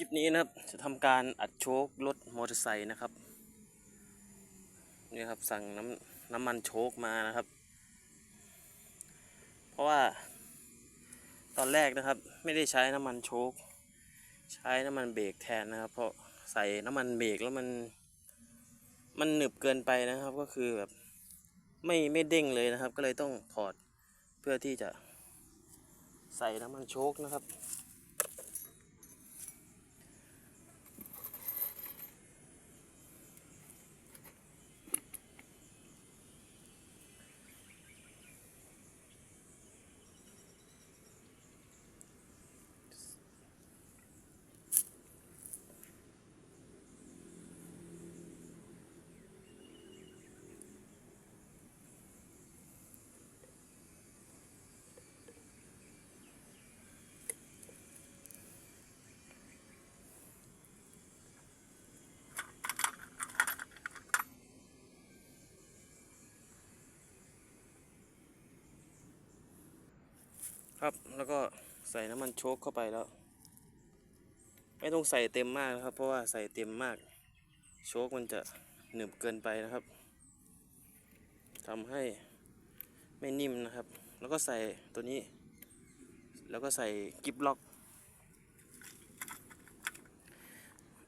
ลิปนี้นะครับ จะทำการอัดโชครถมอเตอร์ไซค์นะครับนี่ครับสั่งน้ำน้ำมันโชคมานะครับ เพราะว่าตอนแรกนะครับ ไม่ได้ใช้น้ำมันโชคใช้น้ำมันเบรกแทนนะครับ เพราะใส่น้ำมันเบรกแล้วมัน มันหนึบเกินไปนะครับ ก็คือแบบไม่ไม่เด้งเลยนะครับ ก็เลยต้องถอดเพื่อที่จะใส่น้ำมันโชคนะครับ ครับ แล้วก็ใส่น้ำมันโชคเข้าไปแล้ว ไม่ต้องใส่เต็มมากนะครับ เพราะว่าใส่เต็มมาก โชคมันจะหนึบเกินไปนะครับทำให้ไม่นิ่มนะครับ แล้วก็ใส่ตัวนี้ แล้วก็ใส่กิบล็อก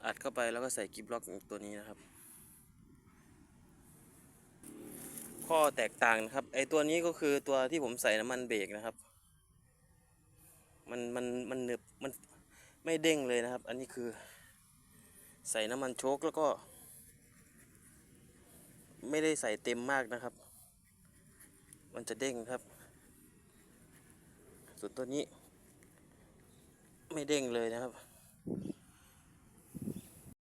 อัดเข้าไปแล้วก็ใส่กิบล็อกตัวนี้นะครับ ข้อแตกต่างนะครับ ไอตัวนี้ก็คือตัวที่ผมใส่น้ำมันเบรกนะครับ มันมันมันหนึบมันไม่เด้งเลยนะครับ อันนี้คือ ใส่น้ำมันโชคแล้วก็ ไม่ได้ใส่เต็มมากนะครับ มันจะเด้งครับ ส่วนตัวนี้ ไม่เด้งเลยนะครับ